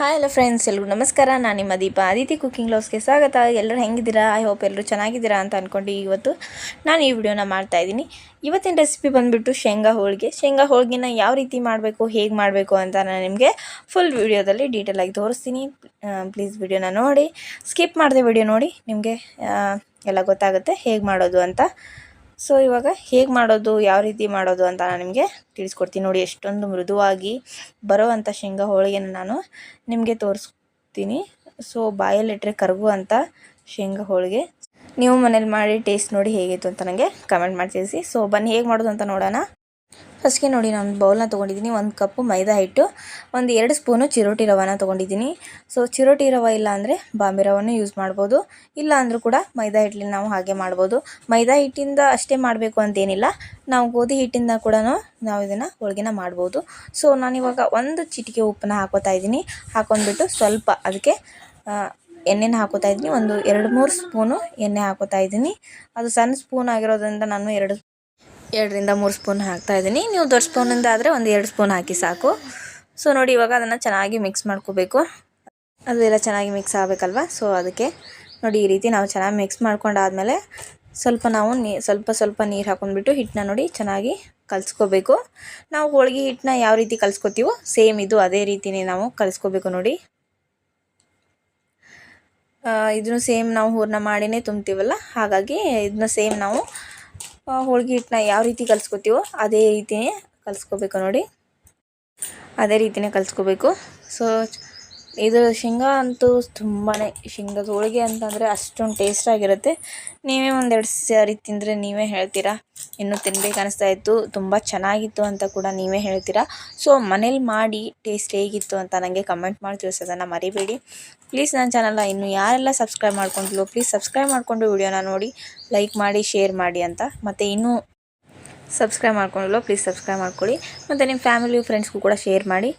Hi ಎಲ್ಲ friends ಎಲ್ಲರೂ ನಮಸ್ಕಾರ. ನಾನು ನಿಮ್ಮ ದೀಪ ಅದಿತಿ ಕುಕಿಂಗ್ ಲವ್ಸ್ಗೆ ಸ್ವಾಗತ. ಎಲ್ಲರೂ ಹೆಂಗಿದ್ದೀರಾ? ಐ ಹೋಪ್ ಎಲ್ಲರೂ ಚೆನ್ನಾಗಿದ್ದೀರಾ ಅಂತ ಅಂದ್ಕೊಂಡು ಇವತ್ತು ನಾನು ಈ ವಿಡಿಯೋನ ಮಾಡ್ತಾ ಇದ್ದೀನಿ. ಇವತ್ತಿನ ರೆಸಿಪಿ ಬಂದುಬಿಟ್ಟು ಶೇಂಗಾ ಹೋಳಿಗೆ. ಶೇಂಗಾ ಹೋಳಿಗೆನ ಯಾವ ರೀತಿ ಮಾಡಬೇಕು, ಹೇಗೆ ಮಾಡಬೇಕು ಅಂತ ನಾನು ನಿಮಗೆ ಫುಲ್ ವಿಡಿಯೋದಲ್ಲಿ ಡೀಟೇಲಾಗಿ ತೋರಿಸ್ತೀನಿ. ಪ್ಲೀಸ್ ವಿಡಿಯೋನ ನೋಡಿ. ಸ್ಕಿಪ್ ಮಾಡಿದೆ ವಿಡಿಯೋ ನೋಡಿ. ನಿಮಗೆ ಎಲ್ಲ ಗೊತ್ತಾಗುತ್ತೆ ಹೇಗೆ ಮಾಡೋದು ಅಂತ. ಸೊ ಇವಾಗ ಹೇಗೆ ಮಾಡೋದು, ಯಾವ ರೀತಿ ಮಾಡೋದು ಅಂತ ನಾನು ನಿಮಗೆ ತಿಳಿಸ್ಕೊಡ್ತೀನಿ. ನೋಡಿ, ಎಷ್ಟೊಂದು ಮೃದುವಾಗಿ ಬರುವಂಥ ಶೇಂಗಾ ಹೋಳಿಗೆನ ನಾನು ನಿಮಗೆ ತೋರಿಸ್ತೀನಿ. ಸೊ ಬಾಯಲ್ಲಿಟ್ಟರೆ ಕರಗುವಂಥ ಶೇಂಗಾ ಹೋಳಿಗೆ. ನೀವು ಮನೇಲಿ ಮಾಡಿ ಟೇಸ್ಟ್ ನೋಡಿ ಹೇಗಿತ್ತು ಅಂತ ನನಗೆ ಕಮೆಂಟ್ ಮಾಡಿ ತಿಳಿಸಿ. ಸೊ ಬನ್ನಿ, ಹೇಗೆ ಮಾಡೋದು ಅಂತ ನೋಡೋಣ. ಫಸ್ಟ್ಗೆ ನೋಡಿ ನಾನು ಬೌಲ್ನ ತೊಗೊಂಡಿದ್ದೀನಿ. ಒಂದು ಕಪ್ಪು ಮೈದಾ ಹಿಟ್ಟು, ಒಂದು ಎರಡು ಸ್ಪೂನು ಚಿರೋಟಿ ರವಾನ ತೊಗೊಂಡಿದ್ದೀನಿ. ಸೊ ಚಿರೋಟಿ ರವೆ ಇಲ್ಲ ಅಂದರೆ ಬಾಂಬೆ ರವನ್ನು ಯೂಸ್ ಮಾಡ್ಬೋದು. ಇಲ್ಲ ಅಂದರೂ ಕೂಡ ಮೈದಾ ಹಿಟ್ಟಲ್ಲಿ ನಾವು ಹಾಗೆ ಮಾಡ್ಬೋದು. ಮೈದಾ ಹಿಟ್ಟಿಂದ ಅಷ್ಟೇ ಮಾಡಬೇಕು ಅಂತೇನಿಲ್ಲ. ನಾವು ಗೋಧಿ ಹಿಟ್ಟಿಂದ ಕೂಡ ನಾವು ಇದನ್ನು ಹೋಳಿಗೆನ ಮಾಡ್ಬೋದು. ಸೊ ನಾನಿವಾಗ ಒಂದು ಚಿಟಿಕೆ ಉಪ್ಪನ್ನ ಹಾಕೋತಾ ಇದ್ದೀನಿ. ಹಾಕೊಂಡ್ಬಿಟ್ಟು ಸ್ವಲ್ಪ ಅದಕ್ಕೆ ಎಣ್ಣೆನ ಹಾಕೋತಾ ಇದ್ದೀನಿ. ಒಂದು ಎರಡು ಮೂರು ಸ್ಪೂನು ಎಣ್ಣೆ ಹಾಕೋತಾ ಇದ್ದೀನಿ. ಅದು ಸಣ್ಣ ಸ್ಪೂನ್ ಆಗಿರೋದ್ರಿಂದ ನಾನು ಎರಡು ಎರಡರಿಂದ ಮೂರು ಸ್ಪೂನ್ ಹಾಕ್ತಾ ಇದ್ದೀನಿ. ನೀವು ದೊಡ್ಡ ಸ್ಪೂನಿಂದ ಆದರೆ ಒಂದು ಎರಡು ಸ್ಪೂನ್ ಹಾಕಿ ಸಾಕು. ಸೊ ನೋಡಿ ಇವಾಗ ಅದನ್ನು ಚೆನ್ನಾಗಿ ಮಿಕ್ಸ್ ಮಾಡ್ಕೋಬೇಕು. ಅದೆಲ್ಲ ಚೆನ್ನಾಗಿ ಮಿಕ್ಸ್ ಆಗಬೇಕಲ್ವ? ಸೊ ಅದಕ್ಕೆ ನೋಡಿ ಈ ರೀತಿ ನಾವು ಚೆನ್ನಾಗಿ ಮಿಕ್ಸ್ ಮಾಡ್ಕೊಂಡಾದಮೇಲೆ ಸ್ವಲ್ಪ ನಾವು ನೀ, ಸ್ವಲ್ಪ ಸ್ವಲ್ಪ ನೀರು ಹಾಕೊಂಡ್ಬಿಟ್ಟು ಹಿಟ್ಟನ್ನ ನೋಡಿ ಚೆನ್ನಾಗಿ ಕಲಿಸ್ಕೋಬೇಕು. ನಾವು ಹೋಳಿಗೆ ಹಿಟ್ಟನ್ನ ಯಾವ ರೀತಿ ಕಲಿಸ್ಕೋತೀವೋ ಸೇಮ್ ಇದು ಅದೇ ರೀತಿಯೇ ನಾವು ಕಲಿಸ್ಕೋಬೇಕು ನೋಡಿ. ಇದನ್ನು ಸೇಮ್ ನಾವು ಹೂರ್ಣ ಮಾಡಿನೇ ತುಂಬ್ತೀವಲ್ಲ? ಹಾಗಾಗಿ ಇದನ್ನ ಸೇಮ್ ನಾವು ಹೋಳಿಗೆ ಹಿಟ್ಟನ್ನ ಯಾವ ರೀತಿ ಕಲಿಸ್ಕೊತೀವೋ ಅದೇ ರೀತಿಯೇ ಕಲಿಸ್ಕೋಬೇಕು ನೋಡಿ. ಅದೇ ರೀತಿಯೇ ಕಲಿಸ್ಕೋಬೇಕು. ಸೊ ಇದು ಶೇಂಗಾ ಅಂತೂ ತುಂಬಾ ಶೇಂಗಾದ ಹೋಳಿಗೆ ಅಂತಂದರೆ ಅಷ್ಟೊಂದು ಟೇಸ್ಟಾಗಿರುತ್ತೆ ನೀವೇ ಒಂದೆರಡು ಸಾರಿ ತಿಂದರೆ ನೀವೇ ಹೇಳ್ತೀರಾ? ಇನ್ನೂ ತಿನ್ಬೇಕು ಅನಿಸ್ತಾ ಇತ್ತು. ತುಂಬ ಚೆನ್ನಾಗಿತ್ತು ಅಂತ ಕೂಡ ನೀವೇ ಹೇಳ್ತೀರಾ? ಸೊ ಮನೇಲಿ ಮಾಡಿ ಟೇಸ್ಟ್ ಹೇಗಿತ್ತು ಅಂತ ನನಗೆ ಕಮೆಂಟ್ ಮಾಡಿ ತಿಳಿಸೋದನ್ನು ಮರಿಬೇಡಿ. ಪ್ಲೀಸ್ ನನ್ನ ಚಾನಲ್ನ ಇನ್ನು ಯಾರೆಲ್ಲ ಸಬ್ಸ್ಕ್ರೈಬ್ ಮಾಡ್ಕೊಂಡಿಲ್ಲೋ ಪ್ಲೀಸ್ ಸಬ್ಸ್ಕ್ರೈಬ್ ಮಾಡಿಕೊಂಡು ವಿಡಿಯೋನ ನೋಡಿ ಲೈಕ್ ಮಾಡಿ ಶೇರ್ ಮಾಡಿ ಅಂತ. ಮತ್ತು ಇನ್ನೂ ಸಬ್ಸ್ಕ್ರೈಬ್ ಮಾಡ್ಕೊಂಡಿಲ್ಲ ಪ್ಲೀಸ್ ಸಬ್ಸ್ಕ್ರೈಬ್ ಮಾಡ್ಕೊಳ್ಳಿ. ಮತ್ತು ನಿಮ್ಮ ಫ್ಯಾಮಿಲಿ ಫ್ರೆಂಡ್ಸ್ಗೂ ಕೂಡ ಶೇರ್ ಮಾಡಿ.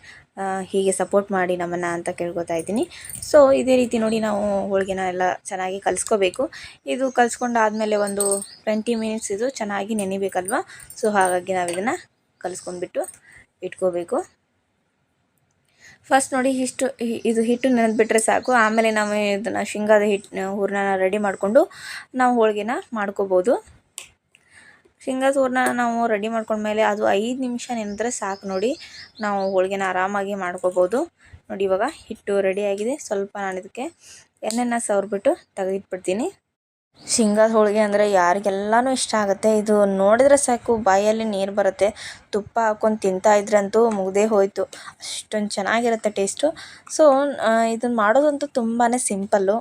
ಹೀಗೆ ಸಪೋರ್ಟ್ ಮಾಡಿ ನಮ್ಮನ್ನು ಅಂತ ಕೇಳ್ಕೊತಾ ಇದ್ದೀನಿ. ಸೊ ಇದೇ ರೀತಿ ನೋಡಿ ನಾವು ಹೋಳಿಗೆನ ಎಲ್ಲ ಚೆನ್ನಾಗಿ ಕಲಿಸ್ಕೋಬೇಕು. ಇದು ಕಲಿಸ್ಕೊಂಡಾದಮೇಲೆ ಒಂದು ಟ್ವೆಂಟಿ ಮಿನಿಟ್ಸ್ ಇದು ಚೆನ್ನಾಗಿ ನೆನಿಬೇಕಲ್ವ? ಸೊ ಹಾಗಾಗಿ ನಾವು ಇದನ್ನು ಕಲಿಸ್ಕೊಂಡ್ಬಿಟ್ಟು ಇಟ್ಕೋಬೇಕು. ಫಸ್ಟ್ ನೋಡಿ ಇಷ್ಟು ಇದು ಹಿಟ್ಟು ನೆನೆದ್ಬಿಟ್ರೆ ಸಾಕು. ಆಮೇಲೆ ನಾವು ಇದನ್ನು ಶೇಂಗಾದ ಹಿಟ್ಟು ಹೂರ್ಣ ರೆಡಿ ಮಾಡಿಕೊಂಡು ನಾವು ಹೋಳಿಗೆನ ಮಾಡ್ಕೋಬೋದು. ಶೇಂಗಾ ಹೂರ್ಣ ನಾವು ರೆಡಿ ಮಾಡ್ಕೊಂಡ್ಮೇಲೆ ಅದು ಐದು ನಿಮಿಷ ನೆನೆದ್ರೆ ಸಾಕು ನೋಡಿ. ನಾವು ಹೋಳಿಗೆನ ಆರಾಮಾಗಿ ಮಾಡ್ಕೋಬೋದು. ನೋಡಿ ಇವಾಗ ಹಿಟ್ಟು ರೆಡಿಯಾಗಿದೆ ಸ್ವಲ್ಪ ನಾನು ಇದಕ್ಕೆ ಎಣ್ಣೆನ ಸವ್ರಿಬಿಟ್ಟು ತೆಗೆದಿಟ್ಬಿಡ್ತೀನಿ. ಶೇಂಗಾದ ಹೋಳಿಗೆ ಅಂದರೆ ಯಾರಿಗೆಲ್ಲನೂ ಇಷ್ಟ ಆಗುತ್ತೆ. ಇದು ನೋಡಿದ್ರೆ ಸಾಕು, ಬಾಯಲ್ಲಿ ನೀರು ಬರುತ್ತೆ. ತುಪ್ಪ ಹಾಕ್ಕೊಂಡು ತಿಂತಾ ಇದ್ರಂತೂ ಮುಗ್ದೇ ಹೋಯಿತು. ಅಷ್ಟೊಂದು ಚೆನ್ನಾಗಿರುತ್ತೆ ಟೇಸ್ಟು. ಸೊ ಇದನ್ನು ಮಾಡೋದಂತೂ ತುಂಬಾ ಸಿಂಪಲ್ಲು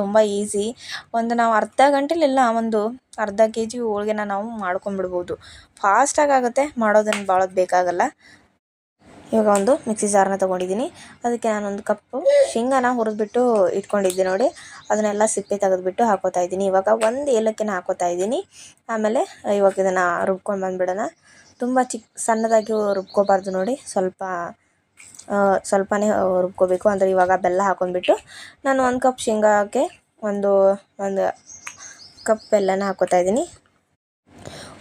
ತುಂಬ ಈಸಿ. ಒಂದು ನಾವು ಅರ್ಧ ಗಂಟೆಲೆಲ್ಲ, ಒಂದು ಅರ್ಧ ಕೆ ಜಿ ಹೋಳಿಗೆನ ನಾವು ಮಾಡ್ಕೊಂಡ್ಬಿಡ್ಬೋದು. ಫಾಸ್ಟಾಗಿ ಆಗುತ್ತೆ ಮಾಡೋದನ್ನು ಭಾಳ ಬೇಕಾಗಲ್ಲ. ಇವಾಗ ಒಂದು ಮಿಕ್ಸಿ ಜಾರನ್ನ ತೊಗೊಂಡಿದ್ದೀನಿ. ಅದಕ್ಕೆ ನಾನೊಂದು ಕಪ್ಪು ಶೇಂಗಾನ ಹುರಿದ್ಬಿಟ್ಟು ಇಟ್ಕೊಂಡಿದ್ದೆ ನೋಡಿ. ಅದನ್ನೆಲ್ಲ ಸಿಪ್ಪೆ ತೆಗೆದುಬಿಟ್ಟು ಹಾಕೋತಾ ಇದ್ದೀನಿ. ಇವಾಗ ಒಂದು ಏಲಕ್ಕಿನ ಹಾಕೋತಾ ಇದ್ದೀನಿ. ಆಮೇಲೆ ಇವಾಗ ಇದನ್ನು ರುಬ್ಕೊಂಡು ಬಂದುಬಿಡೋಣ. ತುಂಬ ಚಿಕ್ಕ ಸಣ್ಣದಾಗಿ ರುಬ್ಕೋಬಾರ್ದು ನೋಡಿ. ಸ್ವಲ್ಪ ಸ್ವಲ್ಪನೇ ರುಬ್ಕೋಬೇಕು. ಅಂದರೆ ಇವಾಗ ಬೆಲ್ಲ ಹಾಕೊಂಡ್ಬಿಟ್ಟು ನಾನು ಒಂದು ಕಪ್ ಶೇಂಗಾಕ್ಕೆ ಒಂದು ಒಂದು ಕಪ್ ಬೆಲ್ಲನ ಹಾಕೋತಾ ಇದ್ದೀನಿ.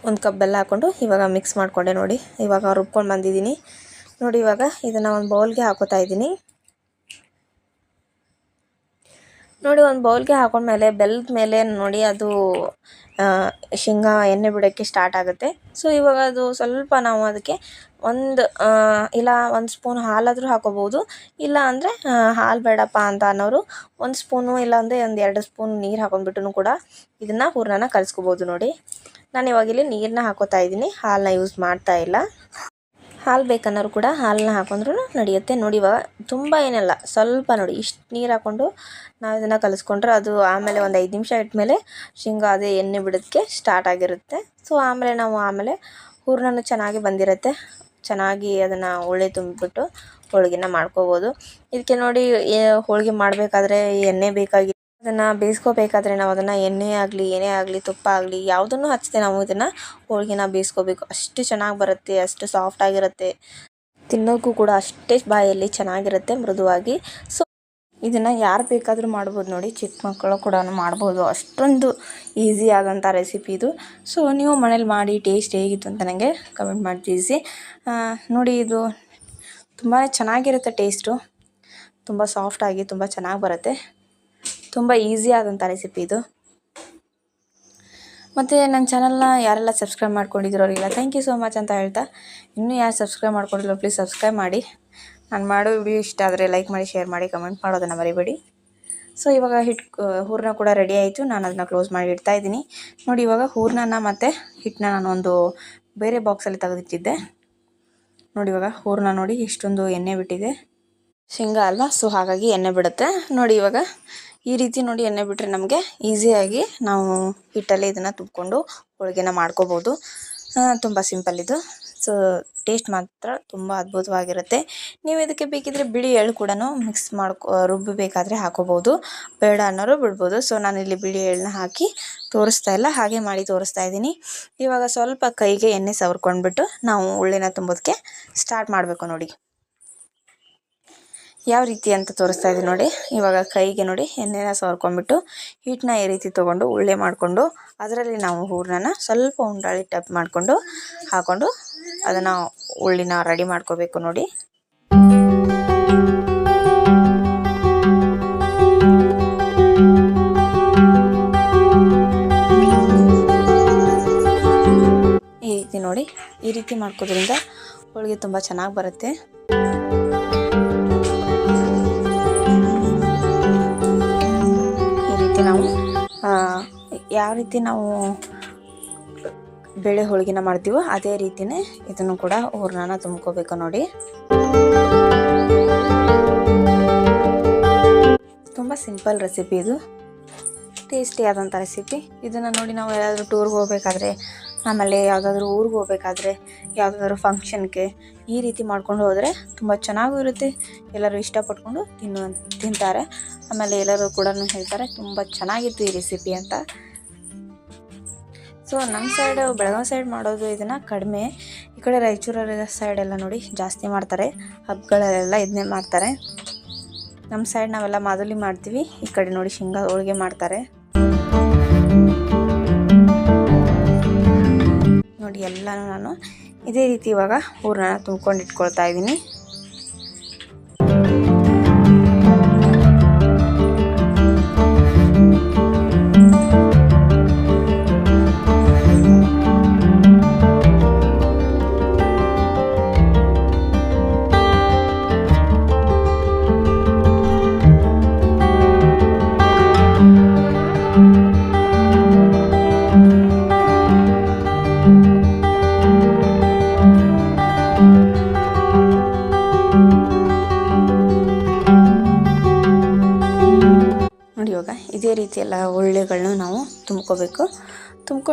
ಒಂದು ಕಪ್ ಬೆಲ್ಲ ಹಾಕ್ಕೊಂಡು ಇವಾಗ ಮಿಕ್ಸ್ ಮಾಡಿಕೊಂಡೆ ನೋಡಿ. ಇವಾಗ ರುಬ್ಕೊಂಡು ಬಂದಿದ್ದೀನಿ. ನೋಡಿ ಇವಾಗ ಇದನ್ನು ಒಂದು ಬೌಲ್ಗೆ ಹಾಕೋತಾ ಇದ್ದೀನಿ. ನೋಡಿ ಒಂದು ಬೌಲ್ಗೆ ಹಾಕೊಂಡ್ಮೇಲೆ ಬೆಲ್ಲದ ಮೇಲೆ ನೋಡಿ ಅದು ಶೇಂಗಾ ಎಣ್ಣೆ ಬಿಡೋಕ್ಕೆ ಸ್ಟಾರ್ಟ್ ಆಗುತ್ತೆ. ಸೊ ಇವಾಗ ಅದು ಸ್ವಲ್ಪ ನಾವು ಅದಕ್ಕೆ ಒಂದು ಇಲ್ಲ ಒಂದು ಸ್ಪೂನ್ ಹಾಲಾದರೂ ಹಾಕೋಬೋದು. ಇಲ್ಲ ಅಂದರೆ ಹಾಲು ಬೇಡಪ್ಪ ಅಂತ ಅನ್ನೋರು ಒಂದು ಸ್ಪೂನು ಇಲ್ಲ ಅಂದರೆ ಒಂದು ಎರಡು ಸ್ಪೂನ್ ನೀರು ಹಾಕೊಂಡ್ಬಿಟ್ಟು ಕೂಡ ಇದನ್ನು ಹೂರ್ಣನ ಕಲಿಸ್ಕೋಬೋದು ನೋಡಿ. ನಾನು ಇವಾಗ ಇಲ್ಲಿ ನೀರನ್ನ ಹಾಕೋತಾ ಇದ್ದೀನಿ. ಹಾಲನ್ನ ಯೂಸ್ ಮಾಡ್ತಾ ಇಲ್ಲ. ಹಾಲು ಬೇಕನ್ನೋರು ಕೂಡ ಹಾಲನ್ನ ಹಾಕೊಂಡ್ರೂ ನಡೆಯುತ್ತೆ. ನೋಡಿ ಇವಾಗ ತುಂಬ ಏನಲ್ಲ, ಸ್ವಲ್ಪ ನೋಡಿ, ಇಷ್ಟು ನೀರು ಹಾಕ್ಕೊಂಡು ನಾವು ಇದನ್ನು ಕಲಿಸ್ಕೊಂಡ್ರೆ ಅದು ಆಮೇಲೆ ಒಂದು ಐದು ನಿಮಿಷ ಇಟ್ಟಮೇಲೆ ಶೇಂಗಾ ಅದೇ ಎಣ್ಣೆ ಬಿಡೋದಕ್ಕೆ ಸ್ಟಾರ್ಟ್ ಆಗಿರುತ್ತೆ. ಸೊ ಆಮೇಲೆ ನಾವು ಆಮೇಲೆ ಹೂರ್ಣ ಚೆನ್ನಾಗಿ ಬಂದಿರುತ್ತೆ. ಚೆನ್ನಾಗಿ ಅದನ್ನು ಒಳ್ಳೆ ತುಂಬಿಬಿಟ್ಟು ಹೋಳಿಗೆನ ಮಾಡ್ಕೋಬೋದು. ಇದಕ್ಕೆ ನೋಡಿ ಹೋಳಿಗೆ ಮಾಡಬೇಕಾದ್ರೆ ಎಣ್ಣೆ ಬೇಕಾಗಿ ಅದನ್ನು ಬೇಯಿಸ್ಕೋಬೇಕಾದ್ರೆ ನಾವು ಅದನ್ನು ಎಣ್ಣೆ ಆಗಲಿ, ಏನೇ ಆಗಲಿ, ತುಪ್ಪ ಆಗಲಿ, ಯಾವುದನ್ನು ಹಚ್ಚದೆ ನಾವು ಇದನ್ನು ಹೋಳಿಗೆನ ಬೇಯಿಸ್ಕೋಬೇಕು. ಅಷ್ಟು ಚೆನ್ನಾಗಿ ಬರುತ್ತೆ, ಅಷ್ಟು ಸಾಫ್ಟಾಗಿರುತ್ತೆ ತಿನ್ನೋಕ್ಕೂ ಕೂಡ ಅಷ್ಟೇ ಬಾಯಲ್ಲಿ ಚೆನ್ನಾಗಿರುತ್ತೆ ಮೃದುವಾಗಿ. ಸೊ ಇದನ್ನು ಯಾರು ಬೇಕಾದರೂ ಮಾಡ್ಬೋದು ನೋಡಿ, ಚಿಕ್ಕ ಮಕ್ಕಳು ಕೂಡ ಮಾಡ್ಬೋದು. ಅಷ್ಟೊಂದು ಈಸಿ ಆದಂಥ ರೆಸಿಪಿ ಇದು. ಸೊ ನೀವು ಮನೇಲಿ ಮಾಡಿ ಟೇಸ್ಟ್ ಹೇಗಿತ್ತು ಅಂತ ನನಗೆ ಕಮೆಂಟ್ ಮಾಡಿ ತಿಳಿಸಿ. ನೋಡಿ ಇದು ತುಂಬಾ ಚೆನ್ನಾಗಿರುತ್ತೆ ಟೇಸ್ಟು ತುಂಬ ಸಾಫ್ಟಾಗಿ ತುಂಬ ಚೆನ್ನಾಗಿ ಬರುತ್ತೆ. ತುಂಬ ಈಸಿ ಆದಂಥ ರೆಸಿಪಿ ಇದು. ಮತ್ತು ನನ್ನ ಚಾನಲ್ನ ಯಾರೆಲ್ಲ ಸಬ್ಸ್ಕ್ರೈಬ್ ಮಾಡ್ಕೊಂಡಿದ್ದೀರೋ ಅವರಿಗೆಲ್ಲ ಥ್ಯಾಂಕ್ ಯು ಸೋ ಮಚ್ ಅಂತ ಹೇಳ್ತಾ. ಇನ್ನೂ ಯಾರು ಸಬ್ಸ್ಕ್ರೈಬ್ ಮಾಡ್ಕೊಂಡಿಲ್ಲ ಪ್ಲೀಸ್ ಸಬ್ಸ್ಕ್ರೈಬ್ ಮಾಡಿ. ನಾನು ಮಾಡೋ ವಿಡಿಯೋ ಇಷ್ಟ ಆದರೆ ಲೈಕ್ ಮಾಡಿ ಶೇರ್ ಮಾಡಿ ಕಮೆಂಟ್ ಮಾಡೋದನ್ನು ಮರಿಬೇಡಿ. ಸೊ ಇವಾಗ ಹಿಟ್ಟು ಹೂರಣ ಕೂಡ ರೆಡಿ ಆಯಿತು. ನಾನು ಅದನ್ನ ಕ್ಲೋಸ್ ಮಾಡಿ ಇಡ್ತಾ ಇದ್ದೀನಿ. ನೋಡಿ, ಇವಾಗ ಹೂರಣನ ಮತ್ತು ಹಿಟ್ಟನ್ನ ನಾನು ಒಂದು ಬೇರೆ ಬಾಕ್ಸಲ್ಲಿ ತೆಗೆದಿಟ್ಟಿದ್ದೆ. ನೋಡಿ, ಇವಾಗ ಹೂರಣ ನೋಡಿ ಇಷ್ಟೊಂದು ಎಣ್ಣೆ ಬಿಟ್ಟಿದೆ. ಶೇಂಗಾ ಅಲ್ವಾ? ಸೊ ಹಾಗಾಗಿ ಎಣ್ಣೆ ಬಿಡುತ್ತೆ. ನೋಡಿ, ಇವಾಗ ಈ ರೀತಿ ನೋಡಿ ಎಣ್ಣೆ ಬಿಟ್ಟರೆ ನಮಗೆ ಈಸಿಯಾಗಿ ನಾವು ಹಿಟ್ಟಲ್ಲಿ ಇದನ್ನು ತುಂಬಿಕೊಂಡು ಹೋಳಿಗೆನ ಮಾಡ್ಕೋಬೋದು. ತುಂಬ ಸಿಂಪಲ್ ಇದು. ಸೊ ಟೇಸ್ಟ್ ಮಾತ್ರ ತುಂಬ ಅದ್ಭುತವಾಗಿರುತ್ತೆ. ನೀವು ಇದಕ್ಕೆ ಬೇಕಿದ್ರೆ ಬಿಳಿ ಎಳ್ಳು ಕೂಡ ಮಿಕ್ಸ್ ಮಾಡ್ಕೊ ರುಬ್ಬಬೇಕಾದ್ರೆ ಹಾಕೋಬೋದು. ಬೇಡ ಅನ್ನೋರು ಬಿಡ್ಬೋದು. ಸೊ ನಾನಿಲ್ಲಿ ಬಿಳಿ ಎಳ್ಳನ್ನ ಹಾಕಿ ತೋರಿಸ್ತಾ ಇಲ್ಲ. ಹಾಗೆ ಮಾಡಿ ತೋರಿಸ್ತಾ ಇದ್ದೀನಿ. ಇವಾಗ ಸ್ವಲ್ಪ ಕೈಗೆ ಎಣ್ಣೆ ಸವರ್ಕೊಂಡ್ಬಿಟ್ಟು ನಾವು ಉಳ್ಳಿನ ತುಂಬೋದಕ್ಕೆ ಸ್ಟಾರ್ಟ್ ಮಾಡಬೇಕು ನೋಡಿ. ಯಾವ ರೀತಿ ಅಂತ ತೋರಿಸ್ತಾ ಇದ್ದೀನಿ ನೋಡಿ. ಇವಾಗ ಕೈಗೆ ನೋಡಿ, ಎಣ್ಣೆನ ಸವರ್ಕೊಂಡ್ಬಿಟ್ಟು ಹಿಟ್ಟನ್ನ ಈ ರೀತಿ ತೊಗೊಂಡು ಉಳ್ಳೆ ಮಾಡಿಕೊಂಡು ಅದರಲ್ಲಿ ನಾವು ಹೂರ್ಣನ ಸ್ವಲ್ಪ ಉಂಡಾಳಿ ಟಪ್ ಮಾಡಿಕೊಂಡು ಹಾಕ್ಕೊಂಡು ಅದನ್ನು ಉಳ್ಳಿನ ರೆಡಿ ಮಾಡ್ಕೋಬೇಕು ನೋಡಿ. ಈ ರೀತಿ ನೋಡಿ, ಈ ರೀತಿ ಮಾಡ್ಕೋದ್ರಿಂದ ಹೋಳಿಗೆ ತುಂಬ ಚೆನ್ನಾಗಿ ಬರುತ್ತೆ. ನಾವು ಯಾವ ರೀತಿ ನಾವು ಬೇಳೆ ಹೋಳಿಗೆನ ಮಾಡ್ತೀವೋ ಅದೇ ರೀತಿನೇ ಇದನ್ನು ಕೂಡ ಹೂರ್ಣನ ತುಂಬ್ಕೋಬೇಕು ನೋಡಿ. ತುಂಬ ಸಿಂಪಲ್ ರೆಸಿಪಿ ಇದು. ಟೇಸ್ಟಿ ಆದಂಥ ರೆಸಿಪಿ. ಇದನ್ನು ನೋಡಿ ನಾವು ಯಾರಾದರೂ ಟೂರ್ಗೆ ಹೋಗ್ಬೇಕಾದ್ರೆ, ಆಮೇಲೆ ಯಾವುದಾದ್ರೂ ಊರಿಗೆ ಹೋಗ್ಬೇಕಾದ್ರೆ, ಯಾವುದಾದ್ರೂ ಫಂಕ್ಷನ್ಗೆ ಈ ರೀತಿ ಮಾಡ್ಕೊಂಡು ಹೋದರೆ ತುಂಬ ಚೆನ್ನಾಗೂ ಇರುತ್ತೆ. ಎಲ್ಲರೂ ಇಷ್ಟಪಟ್ಕೊಂಡು ತಿನ್ನು, ತಿಂತಾರೆ. ಆಮೇಲೆ ಎಲ್ಲರೂ ಕೂಡ ಹೇಳ್ತಾರೆ, ತುಂಬ ಚೆನ್ನಾಗಿತ್ತು ಈ ರೆಸಿಪಿ ಅಂತ. ಸೊ ನಮ್ಮ ಸೈಡ್ ಬೆಳಗಾವಿ ಸೈಡ್ ಮಾಡೋದು ಇದನ್ನು ಕಡಿಮೆ. ಈ ಕಡೆ ರಾಯಚೂರ ಸೈಡೆಲ್ಲ ನೋಡಿ ಜಾಸ್ತಿ ಮಾಡ್ತಾರೆ ಹಬ್ಬಗಳಲ್ಲೆಲ್ಲ ಇದನ್ನೇ ಮಾಡ್ತಾರೆ. ನಮ್ಮ ಸೈಡ್ ನಾವೆಲ್ಲ ಮಾದಲಿ ಮಾಡ್ತೀವಿ, ಈ ಕಡೆ ನೋಡಿ ಶೇಂಗಾ ಹೋಳಿಗೆ ಮಾಡ್ತಾರೆ. ನೋಡಿ ಎಲ್ಲನೂ ನಾನು, ಇದೇ ರೀತಿ ಇವಾಗ ಊರನ್ನ ತುಂಬ್ಕೊಂಡು ಇಟ್ಕೊಳ್ತಾ ಇದ್ದೀನಿ.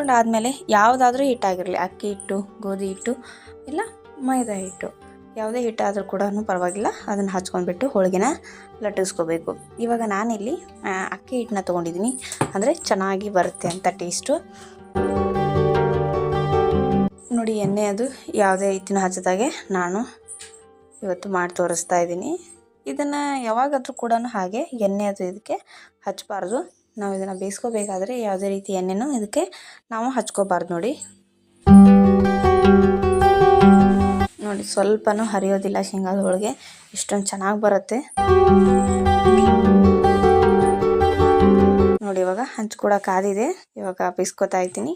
ಆದಮೇಲೆ ಯಾವುದಾದ್ರೂ ಹಿಟ್ಟಾಗಿರಲಿ. ಅಕ್ಕಿ ಹಿಟ್ಟು, ಗೋಧಿ ಹಿಟ್ಟು, ಇಲ್ಲ ಮೈದಾ ಹಿಟ್ಟು. ಯಾವುದೇ ಹಿಟ್ಟಾದರೂ ಕೂಡ ಪರವಾಗಿಲ್ಲ. ಅದನ್ನು ಹಚ್ಕೊಂಡ್ಬಿಟ್ಟು ಹೋಳಿಗೆನ ಲಟ್ಟಿಸ್ಕೋಬೇಕು. ಇವಾಗ ನಾನಿಲ್ಲಿ ಅಕ್ಕಿ ಹಿಟ್ಟನ್ನ ತೊಗೊಂಡಿದ್ದೀನಿ. ಅಂದರೆ ಚೆನ್ನಾಗಿ ಬರುತ್ತೆ ಅಂತ ಟೇಸ್ಟು. ನೋಡಿ, ಎಣ್ಣೆ ಅದು ಯಾವುದೇ ಹಿಟ್ಟಿನ ಹಚ್ಚಿದಾಗೆ ನಾನು ಇವತ್ತು ಮಾಡಿ ತೋರಿಸ್ತಾ ಇದ್ದೀನಿ. ಇದನ್ನು ಯಾವಾಗಾದರೂ ಕೂಡ ಹಾಗೆ ಎಣ್ಣೆ ಅದು ಇದಕ್ಕೆ ಹಚ್ಚಬಾರ್ದು ನಾವು ಇದನ್ನು ಬೇಯಿಸ್ಕೋಬೇಕಾದ್ರೆ ಯಾವುದೇ ರೀತಿ ಎಣ್ಣೆನೂ ಇದಕ್ಕೆ ನಾವು ಹಚ್ಕೋಬಾರ್ದು ನೋಡಿ. ನೋಡಿ, ಸ್ವಲ್ಪನೂ ಹರಿಯೋದಿಲ್ಲ ಶೇಂಗಾದ ಹೋಳಿಗೆ ಇಷ್ಟೊಂದು ಚೆನ್ನಾಗಿ ಬರುತ್ತೆ. ನೋಡಿ, ಇವಾಗ ಹಂಚ್ಕೊಡಕ್ಕೆ ಕೂಡ ಕಾದಿದೆ ಇವಾಗ ಬೇಯಿಸ್ಕೊತಾ ಇದ್ದೀನಿ.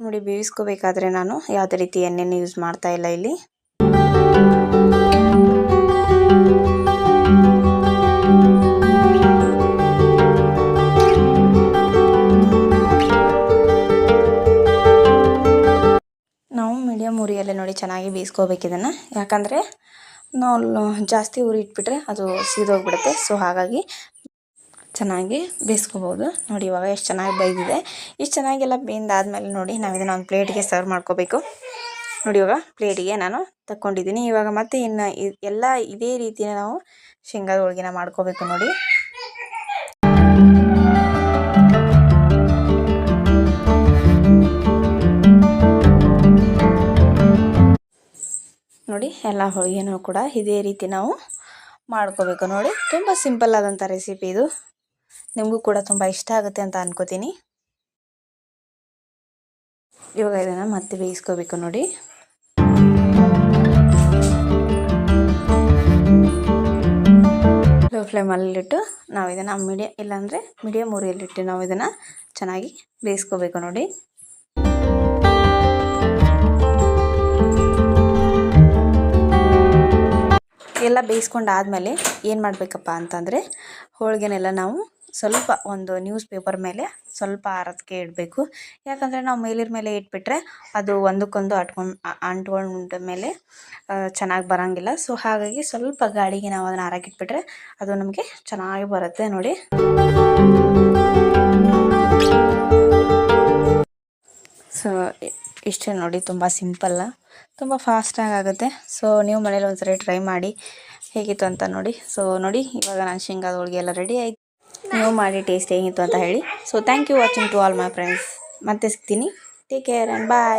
ನೋಡಿ, ಬೇಯಿಸ್ಕೋಬೇಕಾದ್ರೆ ನಾನು ಯಾವುದೇ ರೀತಿ ಎಣ್ಣೆನೂ ಯೂಸ್ ಮಾಡ್ತಾ ಇಲ್ಲ ಇಲ್ಲಿ. ಮೀಡಿಯಮ್ ಉರಿಯಲ್ಲೇ ನೋಡಿ ಚೆನ್ನಾಗಿ ಬೇಯಿಸ್ಕೋಬೇಕು ಇದನ್ನು. ಯಾಕಂದರೆ ನಾವು ಜಾಸ್ತಿ ಉರಿ ಇಟ್ಬಿಟ್ರೆ ಅದು ಸೀದೋಗ್ಬಿಡುತ್ತೆ. ಸೊ ಹಾಗಾಗಿ ಚೆನ್ನಾಗಿ ಬೇಯಿಸ್ಕೋಬೋದು. ನೋಡಿ, ಇವಾಗ ಎಷ್ಟು ಚೆನ್ನಾಗಿ ಬೇಯ್ದಿದೆ. ಇಷ್ಟು ಚೆನ್ನಾಗೆಲ್ಲ ಬೇಯ್ದಾದ್ಮೇಲೆ ನೋಡಿ, ನಾವು ಇದನ್ನು ಒಂದು ಪ್ಲೇಟಿಗೆ ಸರ್ವ್ ಮಾಡ್ಕೋಬೇಕು. ನೋಡಿ, ಇವಾಗ ಪ್ಲೇಟಿಗೆ ನಾನು ತಕ್ಕೊಂಡಿದ್ದೀನಿ. ಇವಾಗ ಮತ್ತೆ ಇನ್ನು ಎಲ್ಲ ಇದೇ ರೀತಿಯ ನಾವು ಶೇಂಗಾದ ಹೋಳಿಗೆನ ಮಾಡ್ಕೋಬೇಕು ನೋಡಿ. ನೋಡಿ ಎಲ್ಲ ಹೋಳಿಗೆನೂ ಕೂಡ ಇದೇ ರೀತಿ ನಾವು ಮಾಡ್ಕೋಬೇಕು. ನೋಡಿ, ತುಂಬ ಸಿಂಪಲ್ ಆದಂಥ ರೆಸಿಪಿ ಇದು. ನಿಮಗೂ ಕೂಡ ತುಂಬ ಇಷ್ಟ ಆಗುತ್ತೆ ಅಂತ ಅನ್ಕೋತೀನಿ. ಇವಾಗ ಇದನ್ನು ಮತ್ತೆ ಬೇಯಿಸ್ಕೋಬೇಕು ನೋಡಿ. ಲೋ ಫ್ಲೇಮಲ್ಲಿಟ್ಟು ನಾವು ಇದನ್ನು ಮೀಡಿಯ, ಇಲ್ಲಾಂದರೆ ಮೀಡಿಯಮ್ ಉರಿಯಲ್ಲಿಟ್ಟು ನಾವು ಇದನ್ನು ಚೆನ್ನಾಗಿ ಬೇಯಿಸ್ಕೋಬೇಕು ನೋಡಿ. ಎಲ್ಲ ಬೇಯಿಸ್ಕೊಂಡು ಆದಮೇಲೆ ಏನು ಮಾಡಬೇಕಪ್ಪ ಅಂತಂದರೆ ಹೋಳಿಗೆನೆಲ್ಲ ನಾವು ಸ್ವಲ್ಪ ಒಂದು ನ್ಯೂಸ್ ಪೇಪರ್ ಮೇಲೆ ಸ್ವಲ್ಪ ಆರೋದಕ್ಕೆ ಇಡಬೇಕು. ಯಾಕಂದರೆ ನಾವು ಮೇಲಿನ ಮೇಲೆ ಇಟ್ಬಿಟ್ರೆ ಅದು ಒಂದಕ್ಕೊಂದು ಅಟ್ಕೊಂಡು ಅಂಟ್ಕೊಂಡ ಮೇಲೆ ಚೆನ್ನಾಗಿ ಬರೋಂಗಿಲ್ಲ. ಸೊ ಹಾಗಾಗಿ ಸ್ವಲ್ಪ ಗಾಡಿಗೆ ನಾವು ಅದನ್ನು ಆರಾಕಿಟ್ಬಿಟ್ರೆ ಅದು ನಮಗೆ ಚೆನ್ನಾಗಿ ಬರುತ್ತೆ ನೋಡಿ. ಸೊ ಇಷ್ಟೇ ನೋಡಿ, ತುಂಬ ಸಿಂಪಲ್ಲ. ತುಂಬ ಫಾಸ್ಟಾಗಿ ಆಗುತ್ತೆ. ಸೊ ನೀವು ಮನೇಲಿ ಒಂದ್ಸರಿ ಟ್ರೈ ಮಾಡಿ ಹೇಗಿತ್ತು ಅಂತ ನೋಡಿ. ಸೊ ನೋಡಿ, ಇವಾಗ ನಾನು ಶೇಂಗಾದ ಹೋಳಿಗೆ ಎಲ್ಲ ರೆಡಿ ಆಯ್ತು. ನೀವು ಮಾಡಿ ಟೇಸ್ಟ್ ಹೇಗಿತ್ತು ಅಂತ ಹೇಳಿ. So thank you watching to all my friends ಮತ್ತೆ ಸಿಗ್ತೀನಿ. Take care and bye